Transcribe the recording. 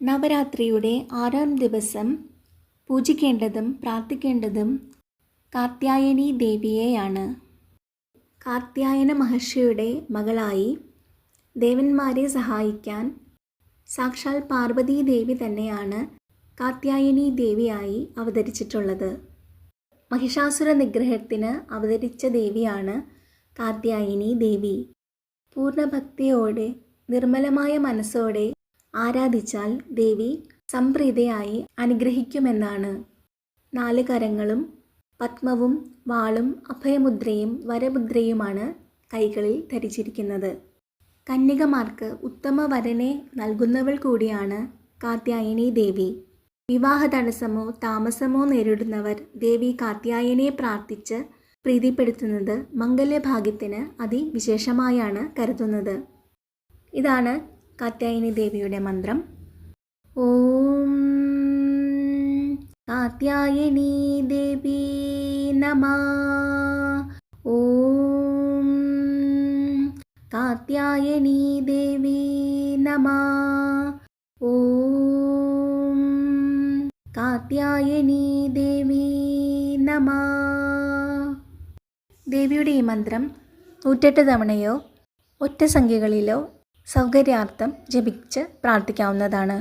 നവരാത്രിയുടെ ആറാം ദിവസം പൂജിക്കേണ്ടതും പ്രാർത്ഥിക്കേണ്ടതും കാർത്യായനി ദേവിയെയാണ്. കാർത്യായന മഹർഷിയുടെ മകളായി ദേവന്മാരെ സഹായിക്കാൻ സാക്ഷാൽ പാർവതീ ദേവി തന്നെയാണ് കാർത്യായനി ദേവിയായി അവതരിച്ചിട്ടുള്ളത്. മഹിഷാസുര നിഗ്രഹത്തിന് അവതരിച്ച ദേവിയാണ് കാർത്യായനി ദേവി. പൂർണഭക്തിയോടെ നിർമ്മലമായ മനസ്സോടെ ആരാധിച്ചാൽ ദേവി സംപ്രീതയായി അനുഗ്രഹിക്കുമെന്നാണ്. നാല് കരങ്ങളും പത്മവും വാളും അഭയമുദ്രയും വരമുദ്രയുമാണ് കൈകളിൽ ധരിച്ചിരിക്കുന്നത്. കന്യകമാർക്ക് ഉത്തമ വരനെ നൽകുന്നവൾ കൂടിയാണ് കാത്യായനി ദേവി. വിവാഹ തടസ്സമോ താമസമോ നേരിടുന്നവർ ദേവി കാത്യായനെ പ്രാർത്ഥിച്ച് പ്രീതിപ്പെടുത്തുന്നത് മംഗല്യഭാഗ്യത്തിന് അതിവിശേഷമായാണ് കരുതുന്നത്. ഇതാണ് കാർത്യായനി ദേവിയുടെ മന്ത്രം. ഓം കാത്യായനി ദേവി നമ. ഓം കാത്യായനി ദേവി നമ. ഓം കാത്യായനി ദേവി നമ. ദേവിയുടെ ഈ മന്ത്രം നൂറ്റെട്ട് തവണയോ ഒറ്റ സംഖ്യകളിലോ സൗകര്യാർത്ഥം ജപിച്ച് പ്രാർത്ഥിക്കാവുന്നതാണ്.